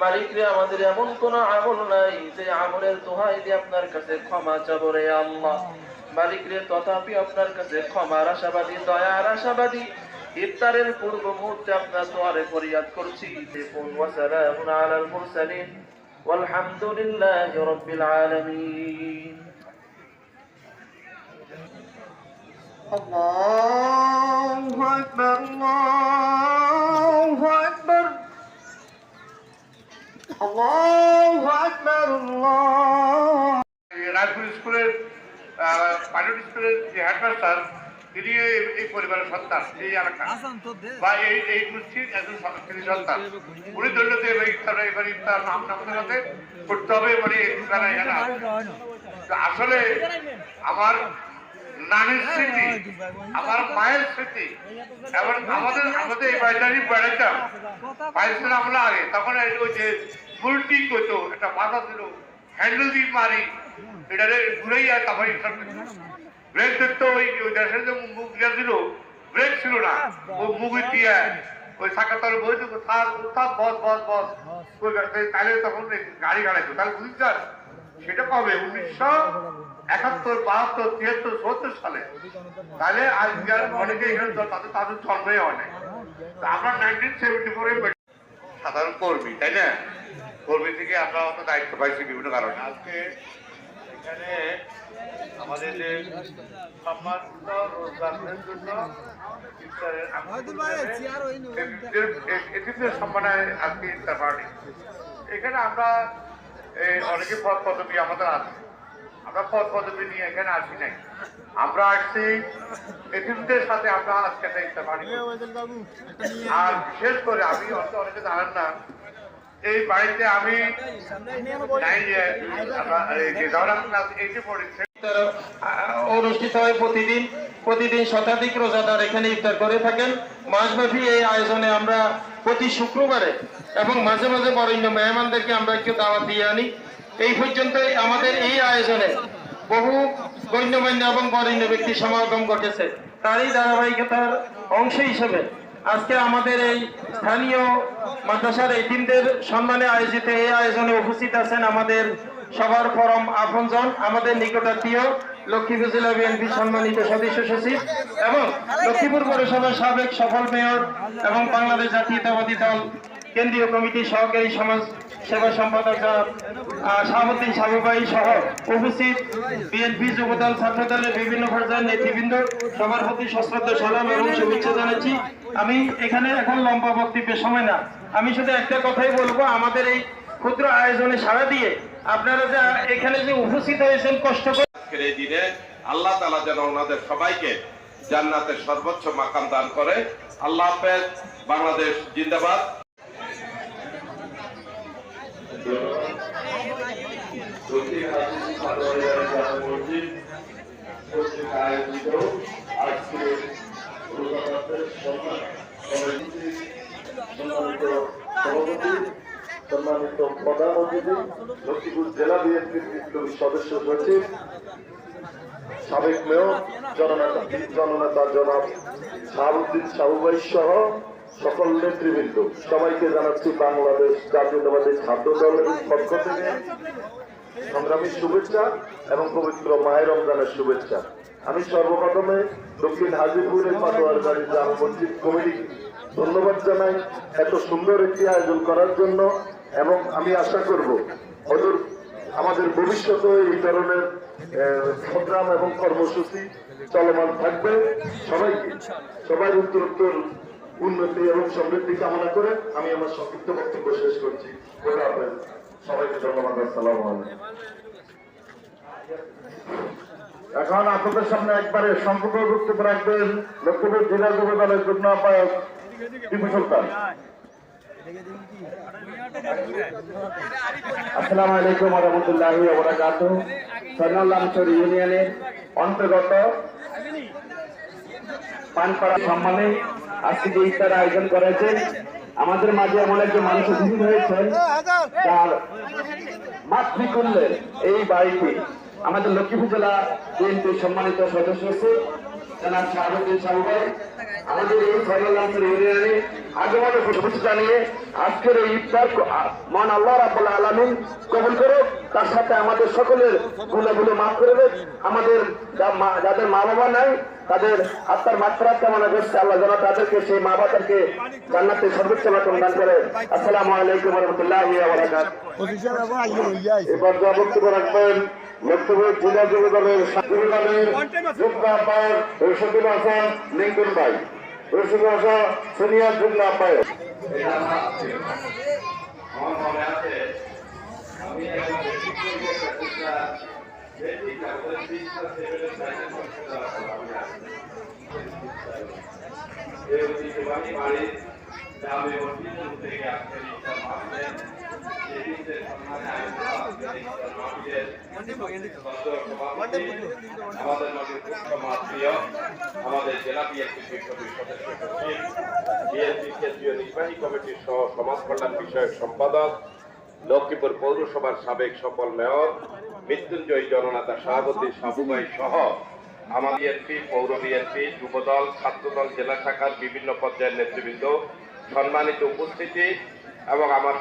মালিক রে আমাদের এমন কোন আমল নাই যে আমলের দোহাই দিয়ে আপনার কাছে ক্ষমা চাবো রে আল্লাহ মালিক রে তথাপি আপনার কাছে ক্ষমার আশাবাদী দয়ার আশাবাদী ইফতারের পূর্ব মুহূর্তে আপনার দোয়ারে ফরিয়াদ করছি দেখুন ওয়াসালামুন আলাল মুরসালিন والحمد لله رب العالمين الله أكبر الله রাজপুর স্কুলের প্রাইভেট স্কুলের যে হেডমাস্টার তিনি এই- পরিবারের সন্তান এই এলাকা বা এই এই গোষ্ঠীর একজন তিনি সন্তান। উনি ধরল এবার ইফতার এবার ইফতার নাম করতে হবে মানে এই ঠিকানা তো আসলে আমার নানির স্মৃতি আমার মায়ের স্মৃতি এবং আমাদের আমাদের এই বাড়িটারই বেড়াইতাম। পাইছিল আমরা আগে তখন ওই যে ফুলটি করতো একটা মাথা ছিল হ্যান্ডেল দিয়ে মারি। এটারে ঘুরেই আর তারপরে ব্রেক দেখতো ওই ওই দেশের যে মুখ দিয়া ছিল, ব্রেক ছিল না। ও মুখ দিয়ে ওই সাক্ষাৎকারে বই দিত থাক থাক বস বস। বস ওই তাহলে তখন গাড়ি গাড়াইতো। তাহলে বুঝছেন সেটা কবে? উনিশশো একাত্তর, বাহাত্তর, তিয়াত্তর সত্তর সালে। তাহলে আজকাল অনেকে এখানে তাদের তাদের জন্মই হয় তা আমরা নাইনটিন সেভেন্টি ফোরে সাধারণ কর্মী, তাই না? কর্মী থেকে আমরা অত দায়িত্ব পাইছি বিভিন্ন কারণে। আজকে এখানে আমাদের যে সম্মানিত রোজগারদের জন্য এটিতে সম্মানে আজকে ইফতার পার্টি এখানে আমরা এই অনেকে পদ পদবি আমাদের আছে। আমরা পদ পদবি নিয়ে এখানে আসি নাই। আমরা আসছি এটিমদের সাথে আমরা আজকে একটা ইফতার পার্টি আর বিশেষ করে আমি অনেকে জানেন না এই বাড়িতে আমি অনুষ্ঠিত হয় প্রতিদিন প্রতিদিন শতাধিক রোজাদার এখানে ইফতার করে থাকেন। মাসব্যাপী এই আয়োজনে আমরা প্রতি শুক্রবারে এবং মাঝে মাঝে বরেণ্য মেহমানদেরকে আমরা একটু দাওয়াত দিয়ে আনি। এই পর্যন্তই আমাদের এই আয়োজনে বহু গণ্যমান্য এবং বরেণ্য ব্যক্তি সমাগম ঘটেছে। তারই ধারাবাহিকতার অংশ হিসেবে আজকে আমাদের এই স্থানীয় মাদ্রাসার এই এটিমদের সম্মানে আয়োজিত এই আয়োজনে উপস্থিত আছেন আমাদের সবার পরম আপনজন, আমাদের নিকটাত্মীয় লক্ষ্মীপুর জেলা বিএনপি সম্মানিত সদস্য সচিব এবং লক্ষ্মীপুর পৌরসভার সাবেক সফল মেয়র এবং বাংলাদেশ জাতীয়তাবাদী দল কেন্দ্রীয় কমিটির সহকারী সমাজ সেবা সম্পাদক শাহাবুদ্দিন সাবুবাই সহ উপস্থিত বিএনপি যুবদল, ছাত্রদলের বিভিন্ন পর্যায়ের নেতৃবৃন্দ, সবার প্রতি সশ্রদ্ধ, সালাম এবং শুভেচ্ছা জানাচ্ছি। আমি এখানে এখন লম্বা বক্তব্যের সময় না। আমি শুধু একটা কথাই বলব, আমাদের এই ক্ষুদ্র আয়োজনে সাড়া দিয়ে আপনারা যা এখানে যে উপস্থিত হয়েছেন কষ্ট করে দিনে আল্লাহ তালা যেন ওনাদের সবাইকে জান্নাতের সর্বোচ্চ মাকাম দান করে। আল্লাহ হাফেজ, বাংলাদেশ জিন্দাবাদ। সম্মানিত প্রধান অতিথি লক্ষ্মীপুর জেলা বিএনপির বিপ্লবী সদস্য সচিব সাবেক মেয়র জননেতা জননেতা জনাব শাহাবুদ্দিন সাহুবাই সহ সকল নেতৃবৃন্দ সবাইকে জানাচ্ছি বাংলাদেশ জাতীয়তাবাদী ছাত্র দলের পক্ষ থেকে সংগ্রামী শুভেচ্ছা এবং পবিত্র মায়ের রমজানের শুভেচ্ছা। আমি সর্বপ্রথমে দক্ষিণ হাজিপুরের পাটোয়ার বাড়ি জাম মসজিদ কমিটি ধন্যবাদ জানাই এত সুন্দর একটি আয়োজন করার জন্য এবং আমি আশা করব অদূর আমাদের ভবিষ্যতে এই ধরনের প্রোগ্রাম এবং কর্মসূচি চলমান থাকবে। সবাইকে, সবাই উত্তরোত্তর উন্নতি এবং সমৃদ্ধি কামনা করে আমি আমার সংক্ষিপ্ত বক্তব্য শেষ করছি। সবাইকে ধন্যবাদ, আসসালামু এখন আপনাদের সামনে একবারে সম্পূর্ণ বক্তব্য রাখবেন লক্ষ্মীপুর জেলা যুব দলের যুগ্ম আহ্বায়ক টিপু সুলতান। আসসালামু আলাইকুম রহমতুল্লাহি ওবরাকাত সৈন্যলামচর ইউনিয়নের অন্তর্গত পানপাড়া সম্মানে আজকে ইফতার আয়োজন করেছে আমাদের মাঝে এমন একজন মানুষ উপস্থিত হয়েছেন, তার মাতৃকুল্যের এই বাড়িটি আমাদের লক্ষ্মীপুর জেলা বিএনপির সম্মানিত সদস্য আছে আমাদের এই সৈন্যলামচর ইউনিয়নে আগমনে শুভেচ্ছা জানিয়ে আজকের এই ইফতার মহান আল্লাহ রাবুল আলমিন কবুল করে তার সাথে আমাদের সকলের গুণাগুলো মাফ করে দেন আমাদের যাদের মা বাবা নাই তাদের আত্মার মাত্রা কামনা করছে আল্লাহ যেন তাদেরকে সেই মা বাবাদেরকে জান্নাতে সর্বোচ্চ বেতন দান করে। আসসালামু আলাইকুম রহমতুল্লাহ এবার যা বক্তব্য রাখবেন বক্তব্য জেলা যুব দলের যুব দলের যুগ্ম আহ্বায়ক রশিদুল হাসান লিঙ্কন ভাই। রশিদুল হাসান সিনিয়র যুগ্ম আহ্বায়ক আমার মনে আছে আমি একজন ব্যক্তিগত প্রচেষ্টা যেটি কাগজের তিনটা সভাপতি, সম্পাদক লক্ষ্মীপুর পৌরসভার সাবেক সফল মেয়র মৃত্যুঞ্জয়ী জননেতা শাহাবুদ্দিন সাবুভাই সহ আমার বিএনপি পৌর বিএনপি যুবদল ছাত্রদল জেলা শাখার বিভিন্ন পর্যায়ের নেতৃবৃন্দ সম্মানিত উপস্থিতি এবং আমার